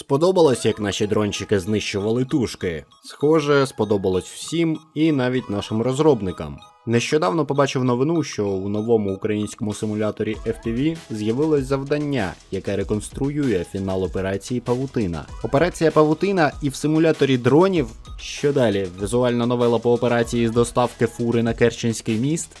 Сподобалось, як наші дрончики знищували тушки. Схоже, сподобалось всім і навіть нашим розробникам. Нещодавно побачив новину, що у новому українському симуляторі FPV з'явилось завдання, яке реконструює фінал операції Павутина. Операція Павутина і в симуляторі дронів. Що далі? Візуальна новела по операції з доставки фури на Керченський міст?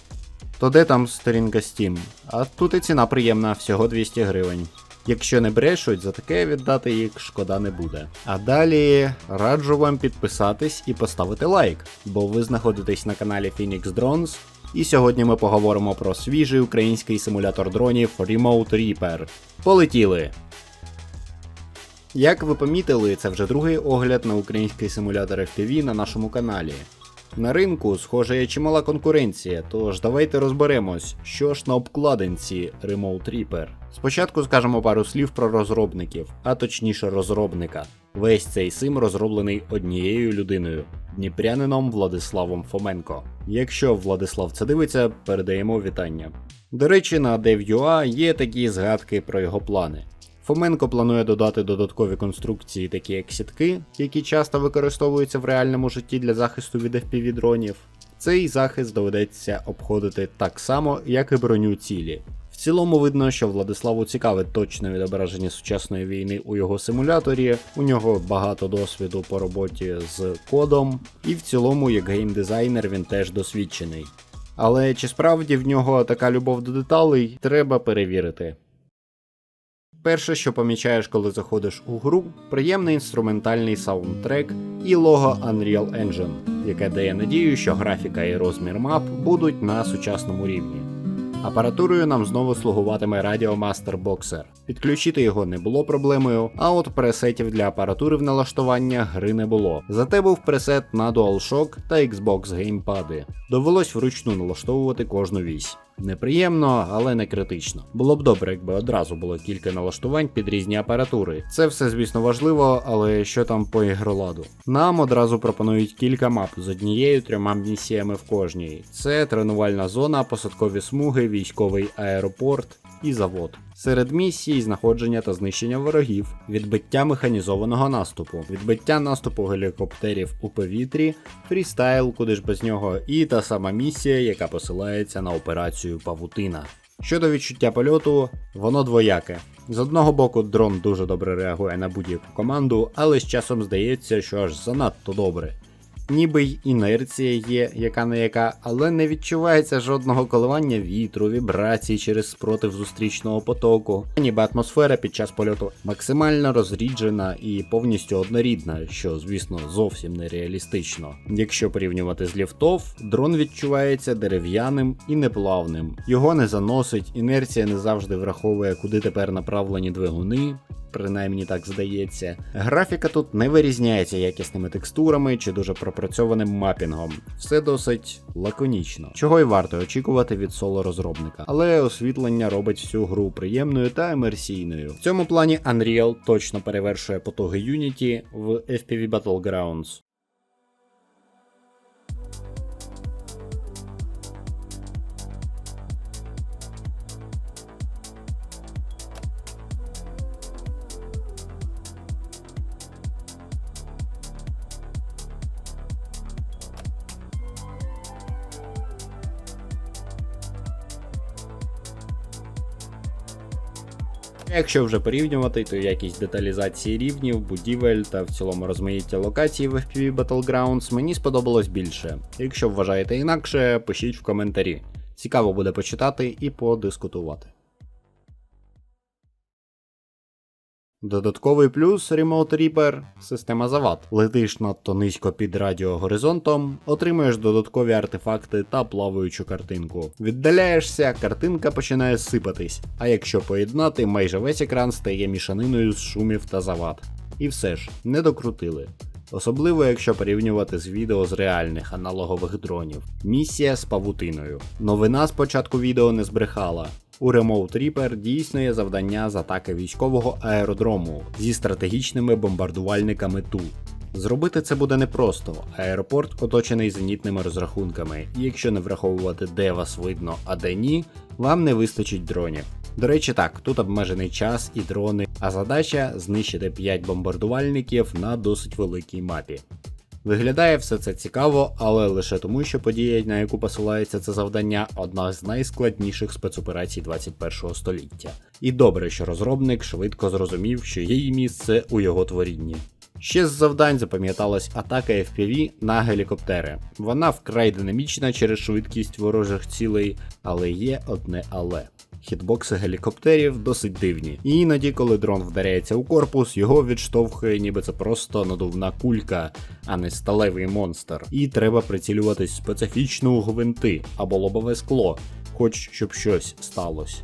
То де там сторінка Steam? А тут і ціна приємна, всього 200 гривень. Якщо не брешуть, за таке віддати їх шкода не буде. А далі раджу вам підписатись і поставити лайк, бо ви знаходитесь на каналі Phoenix Drones. І сьогодні ми поговоримо про свіжий український симулятор дронів Remote Reaper. Полетіли! Як ви помітили, це вже другий огляд на український симулятор FPV на нашому каналі. На ринку, схоже, є чимала конкуренція, тож давайте розберемось, що ж на обкладинці Remote Reaper. Спочатку скажемо пару слів про розробників, а точніше розробника. Весь цей сим розроблений однією людиною дніпрянином Владиславом Фоменко. Якщо Владислав це дивиться, передаємо вітання. До речі, на Dev.ua є такі згадки про його плани. Фоменко планує додати додаткові конструкції, такі як сітки, які часто використовуються в реальному житті для захисту від FPV дронів. Цей захист доведеться обходити так само, як і броню цілі. В цілому видно, що Владиславу цікаве точне відображення сучасної війни у його симуляторі. У нього багато досвіду по роботі з кодом, і в цілому, як геймдизайнер, він теж досвідчений. Але чи справді в нього така любов до деталей, треба перевірити. Перше, що помічаєш, коли заходиш у гру, приємний інструментальний саундтрек і лого Unreal Engine, яке дає надію, що графіка і розмір мап будуть на сучасному рівні. Апаратурою нам знову слугуватиме Radio Master Boxer. Підключити його не було проблемою, а от пресетів для апаратури в налаштування гри не було. Зате був пресет на DualShock та Xbox геймпади. Довелось вручну налаштовувати кожну вісь. Неприємно, але не критично. Було б добре, якби одразу було кілька налаштувань під різні апаратури. Це все, звісно, важливо, але що там по ігроладу? Нам одразу пропонують кілька мап з однією трьома місіями в кожній. Це тренувальна зона, посадкові смуги, військовий аеропорт і завод. Серед місій знаходження та знищення ворогів, відбиття механізованого наступу, відбиття наступу гелікоптерів у повітрі, фрістайл, куди ж без нього, і та сама місія, яка посилається на операцію Павутина. Щодо відчуття польоту, воно двояке. З одного боку, дрон дуже добре реагує на будь-яку команду, але з часом здається, що аж занадто добре. Ніби й інерція є, яка не яка, але не відчувається жодного коливання вітру, вібрацій через спротив зустрічного потоку. Ніби атмосфера під час польоту максимально розріджена і повністю однорідна, що, звісно, зовсім не реалістично. Якщо порівнювати з ліфтов, дрон відчувається дерев'яним і неплавним. Його не заносить, інерція не завжди враховує, куди тепер направлені двигуни. Принаймні так здається. Графіка тут не вирізняється якісними текстурами чи дуже пропрацьованим мапінгом. Все досить лаконічно, чого й варто очікувати від соло розробника. Але освітлення робить всю гру приємною та емерсійною. В цьому плані Unreal точно перевершує потуги Unity в FPV Battlegrounds. Якщо вже порівнювати, то якість деталізації рівнів, будівель та в цілому розмаїття локацій в FPV Battlegrounds мені сподобалось більше. Якщо вважаєте інакше, пишіть в коментарі. Цікаво буде почитати і подискутувати. Додатковий плюс Remote Reaper – система завад. Летиш надто низько під радіогоризонтом, отримуєш додаткові артефакти та плаваючу картинку. Віддаляєшся, картинка починає сипатись, а якщо поєднати, майже весь екран стає мішаниною з шумів та завад. І все ж, не докрутили. Особливо якщо порівнювати з відео з реальних аналогових дронів. Місія з павутиною. Новина з початку відео не збрехала. У Remote Reaper є завдання з атаки військового аеродрому зі стратегічними бомбардувальниками Ту. Зробити це буде непросто. Аеропорт оточений зенітними розрахунками, і якщо не враховувати, де вас видно, а де ні, вам не вистачить дронів. До речі, так, тут обмежений час і дрони, а задача знищити 5 бомбардувальників на досить великій мапі. Виглядає все це цікаво, але лише тому, що подія, на яку посилається це завдання, одна з найскладніших спецоперацій 21 століття. І добре, що розробник швидко зрозумів, що її місце у його творінні. Ще з завдань запам'яталась атака FPV на гелікоптери. Вона вкрай динамічна через швидкість ворожих цілей, але є одне але. Хітбокси гелікоптерів досить дивні. І іноді, коли дрон вдаряється у корпус, його відштовхує, ніби це просто надувна кулька, а не сталевий монстр. І треба прицілюватись специфічно у гвинти або лобове скло, хоч щоб щось сталося.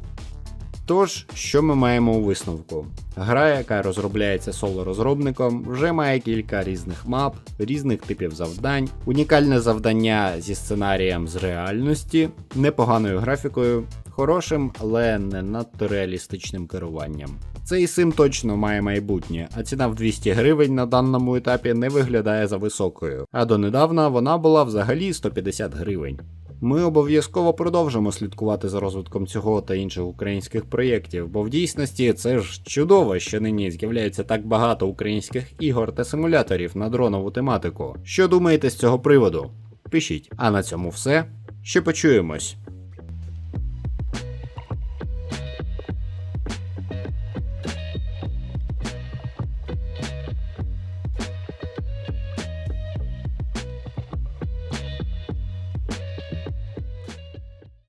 Тож, що ми маємо у висновку? Гра, яка розробляється соло-розробником, вже має кілька різних мап, різних типів завдань, унікальне завдання зі сценарієм з реальності, непоганою графікою, хорошим, але не надто реалістичним керуванням. Цей сим точно має майбутнє, а ціна в 200 гривень на даному етапі не виглядає за високою, а донедавна вона була взагалі 150 гривень. Ми обов'язково продовжимо слідкувати за розвитком цього та інших українських проєктів, бо в дійсності це ж чудово, що нині з'являється так багато українських ігор та симуляторів на дронову тематику. Що думаєте з цього приводу? Пишіть. А на цьому все. Ще почуємось.